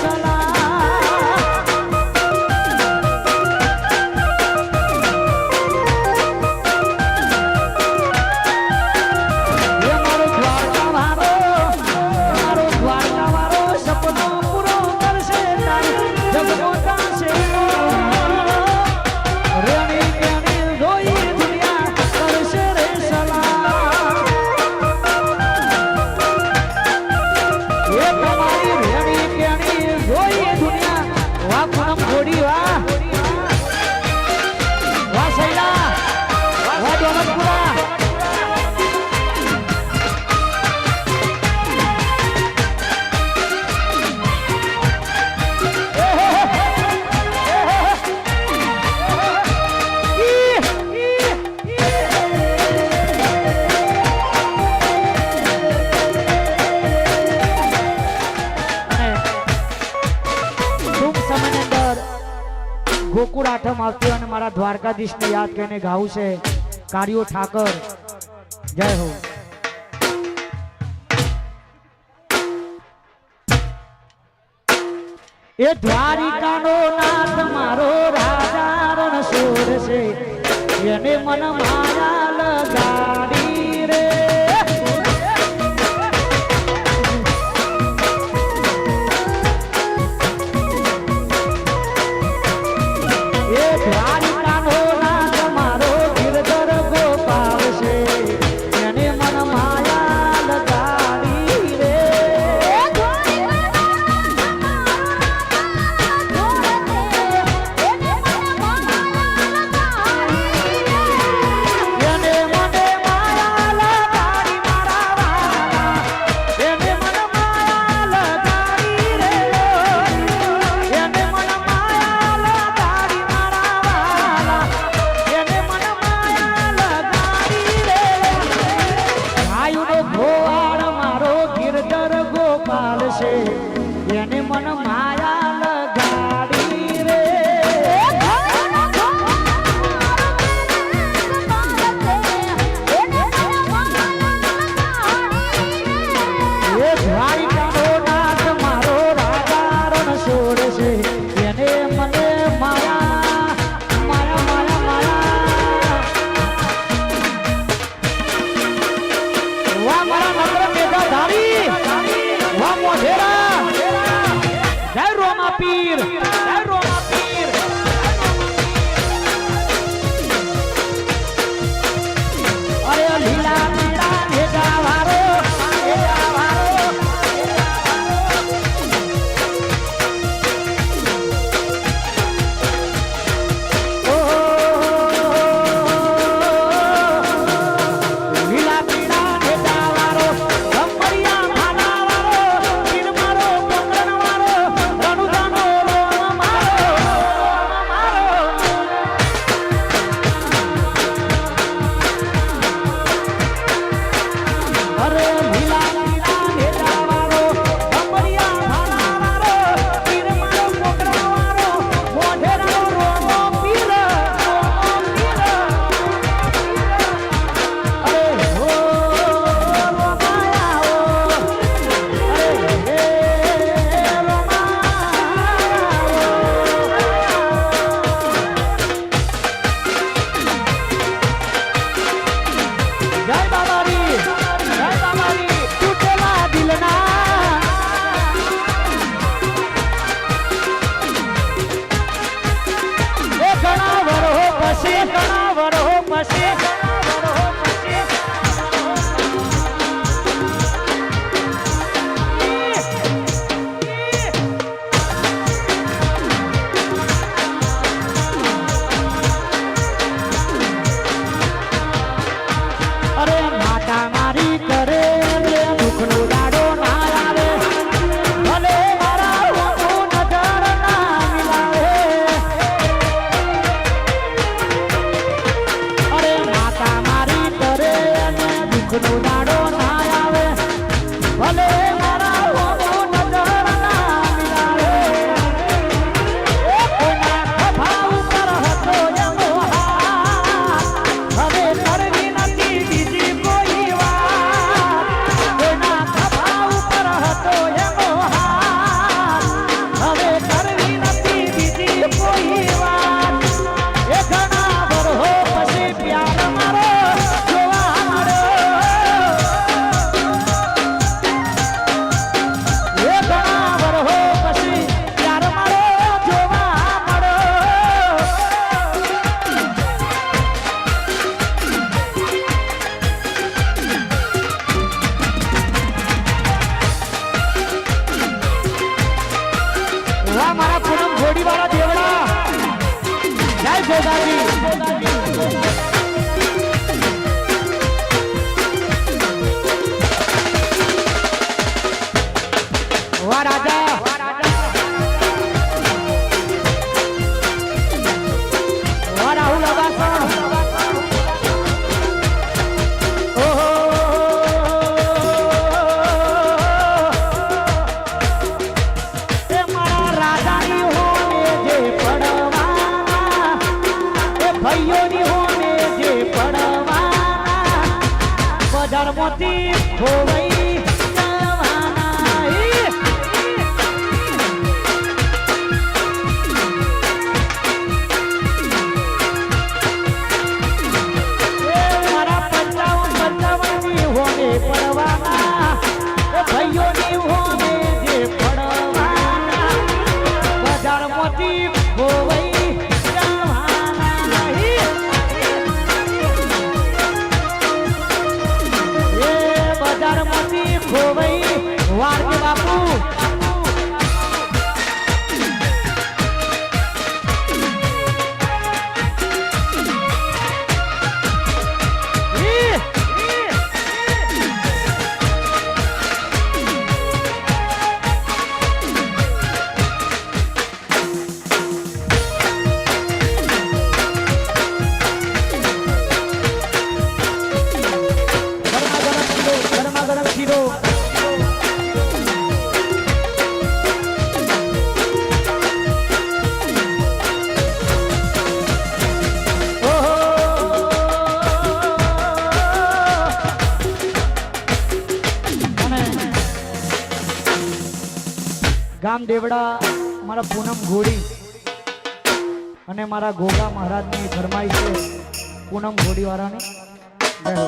Salam. આઠમ આવતી અને મારા દ્વારકાધીશને યાદ કરીને ગાવું છે કાર્યો ઠાકર, જય હો. એ દ્વારિકાનો નાથ મારો રાજા રણછોડ છે એને મન મારા લગા હોને પડવાના. ભાઈઓ ની હોને જે પડવાના. બજાર ખોવાઈ ગામ દેવડા મારા પૂનમ ઘોડી અને મારા ગોગા મહારાજની ફરમાઈ છે પૂનમ ઘોડીવાળાની જય.